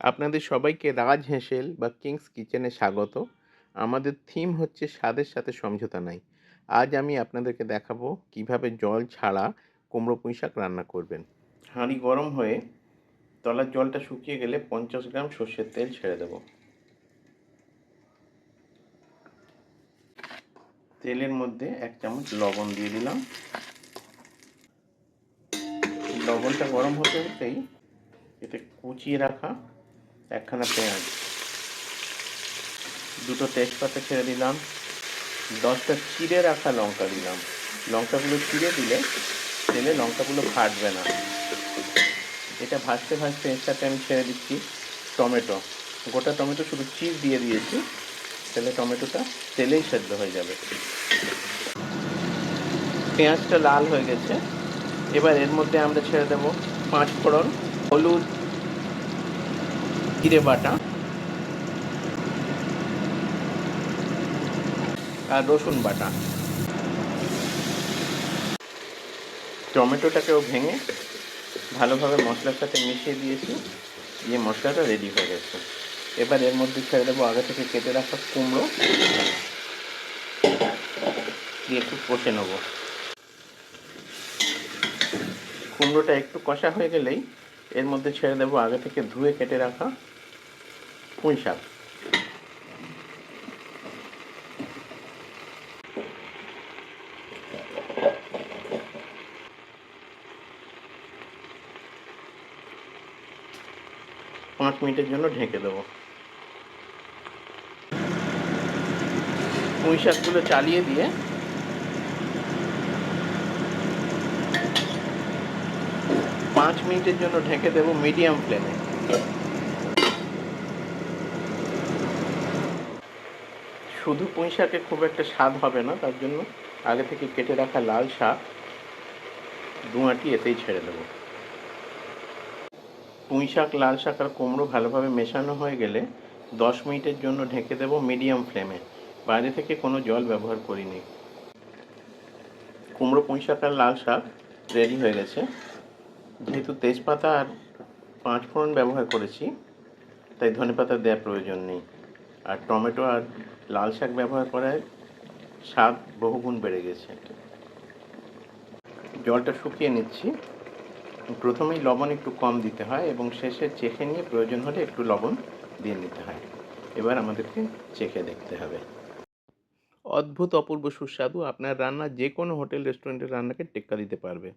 আপনাদের সবাইকে রাজ হেঁসেল বা কিংস কিচেনে স্বাগত। আমাদের থিম হচ্ছে স্বাদের সাথে সমঝোতা নাই। আজ আমি আপনাদেরকে দেখাবো কীভাবে জল ছাড়া কুমড়ো পুঁই শাক রান্না করবেন। হাঁড়ি গরম হয়ে তলার জলটা শুকিয়ে গেলে পঞ্চাশ গ্রাম সর্ষের তেল ছেড়ে দেব। তেলের মধ্যে এক চামচ লবণ দিয়ে দিলাম। লবণটা গরম হতে হতেই এতে কুচিয়ে রাখা একখানা পেঁয়াজ। দুটো তেজপাতা ছেড়ে দিলাম। দশটা চিড়ে রাখা লঙ্কা দিলাম। লঙ্কাগুলো চিড়ে দিলে তেলে লঙ্কাগুলো ফাটবে না। এটা ভাজতে ভাজতে এর সাথে আমি ছেড়ে দিচ্ছি টমেটো। গোটা টমেটো শুধু চিজ দিয়ে দিয়েছি, তাহলে টমেটোটা তেলেই সেদ্ধ হয়ে যাবে। পেঁয়াজটা লাল হয়ে গেছে। এবার এর মধ্যে আমরা ছেড়ে দেবো পাঁচ ফোড়ন হলুদ জিরে বাটা। আর রসুন বাটা। টমেটোটাকেও ভেঙে ভালোভাবে মশলার সাথে মিশিয়ে দিয়েছি। দিয়ে মশলাটা রেডি হয়ে গেছে। এবার এর মধ্যে ছেড়ে দেবো আগে থেকে কেটে রাখা কুমড়ো। দিয়ে একটু কষে নেব। কুমড়োটা একটু কষা হয়ে গেলেই এর মধ্যে ছেড়ে দেবো আগে থেকে ধুয়ে কেটে রাখা পুঁই শাক পাঁচ মিনিটের জন্য ঢেকে দেবো। পুঁই শাকগুলো চালিয়ে দিয়ে পাঁচ মিনিটের জন্য ঢেকে দেবো মিডিয়াম ফ্লেমে। শুধু পুঁই শাকে খুব একটা স্বাদ হবে না, তার জন্য আগে থেকে কেটে রাখা লাল শাক দুয়াটি এতেই ছেড়ে দেবো। পুঁই শাক, লাল শাক আর কুমড়ো ভালোভাবে মেশানো হয়ে গেলে দশ মিনিটের জন্য ঢেকে দেবো মিডিয়াম ফ্লেমে। বাইরে থেকে কোনো জল ব্যবহার করিনি। কুমড়ো, পুঁই শাক আর লাল শাক রেডি হয়ে গেছে। যেহেতু তেজপাতা আর পাঁচ ফোড়ন ব্যবহার করেছি, তাই ধনেপাতা দেওয়ার প্রয়োজন নেই। আর টমেটো আর লাল শাক ব্যবহার করায় স্বাদ বহুগুণ বেড়ে গেছে। জলটা শুকিয়ে নিচ্ছি। প্রথমেই লবণ একটু কম দিতে হয় এবং শেষে চেখে নিয়ে প্রয়োজন হলে একটু লবণ দিয়ে নিতে হয়। এবার আমাদেরকে চেখে দেখতে হবে। অদ্ভুত অপূর্ব সুস্বাদু আপনার রান্না যে কোনো হোটেল, রেস্টুরেন্টের রান্নাকে টেক্কা দিতে পারবে।